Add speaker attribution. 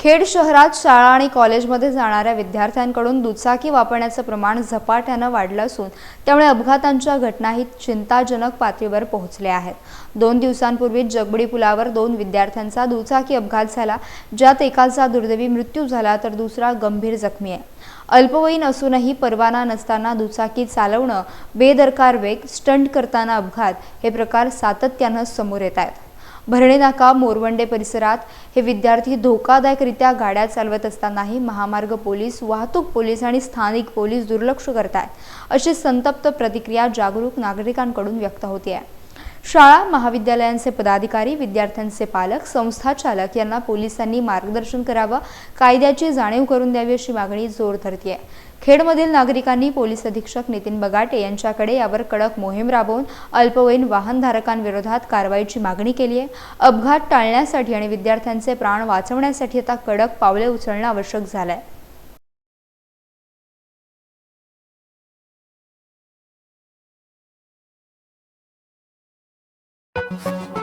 Speaker 1: खेड शहरात शाळा आणि कॉलेजमध्ये जाणाऱ्या विद्यार्थ्यांकडून दुचाकी वापरण्याचं प्रमाण झपाट्यानं वाढलं असून त्यामुळे अपघातांच्या घटनाही चिंताजनक पातळीवर पोहोचल्या आहेत. दोन दिवसांपूर्वी जगबडी पुलावर दोन विद्यार्थ्यांचा दुचाकी अपघात झाला ज्यात एकाचा दुर्दैवी मृत्यू झाला तर दुसरा गंभीर जखमी आहे. अल्पवयीन असूनही परवाना नसताना दुचाकी चालवणं बेदरकार वेग स्टंट करताना अपघात हे प्रकार सातत्यानं समोर येत आहेत. भरणे नाका मोरवंडे परिसरात हे विद्यार्थी धोकादायकरित्या गाड्या चालवत असतानाही महामार्ग पोलीस वाहतूक पोलीस आणि स्थानिक पोलीस दुर्लक्ष करत आहेत अशी संतप्त प्रतिक्रिया जागरूक नागरिकांकडून व्यक्त होते आहे शाळा महाविद्यालयांचे पदाधिकारी विद्यार्थ्यांचे पालक संस्था चालक यांना पोलिसांनी मार्गदर्शन करावं कायद्याची जाणीव करून द्यावी अशी मागणी जोर धरतीय. खेडमधील नागरिकांनी पोलीस अधीक्षक नितीन बगाटे यांच्याकडे यावर कडक मोहीम राबवून अल्पवयीन वाहनधारकांविरोधात कारवाईची मागणी केली आहे. अपघात टाळण्यासाठी आणि विद्यार्थ्यांचे प्राण वाचवण्यासाठी आता कडक पावले उचलणं आवश्यक झालं आहे Thank you.